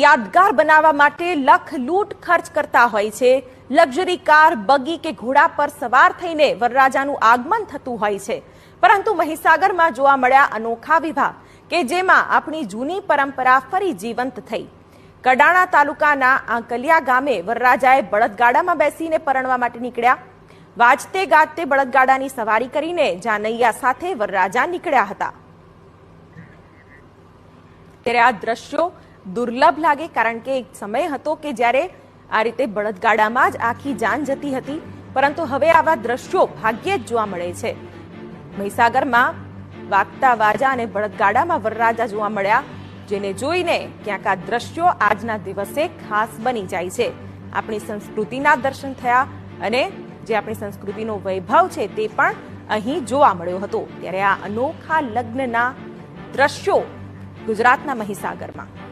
યાદગાર બનાવવા માટે લખ લૂંટ ખર્ચ કરતા હોય છે. લક્ઝરી કાર, બગી કે ઘોડા પર સવાર થઈને વરરાજાનું આગમન થતું હોય છે. પરંતુ મહીસાગરમાં જોવા મળ્યા અનોખા વિવાહ કે જેમાં આપણી જૂની પરંપરા ફરી જીવંત થઈ. કડાણા તાલુકાના આંકલિયા ગામે વરરાજાએ બળદગાડામાં બેસીને પરણવા માટે નીકળ્યા. વાજતે ગાજતે બળદગાડાની સવારી કરીને જાનૈયા સાથે વરરાજા નીકળ્યા હતા. ત્યારે આ દ્રશ્યો દુર્લભ લાગે કારણ કે એક સમય હતો કે જ્યારે આ રીતે બળદગાડામાં જ આખી જાન જતી હતી. પરંતુ હવે આવા દ્રશ્યો ભાગ્યે જ જોવા મળે છે. મહીસાગરમાં વાગતા વાજા અને બળદગાડામાં વરરાજા જોવા મળ્યા, જેને જોઈને ક્યાંક આ દ્રશ્યો આજના દિવસે ખાસ બની જાય છે. આપણી સંસ્કૃતિના દર્શન થયા અને જે આપણી સંસ્કૃતિનો વૈભવ છે તે પણ અહીં જોવા મળ્યો હતો. ત્યારે આ અનોખા લગ્નના દ્રશ્યો ગુજરાતના મહીસાગરમાં.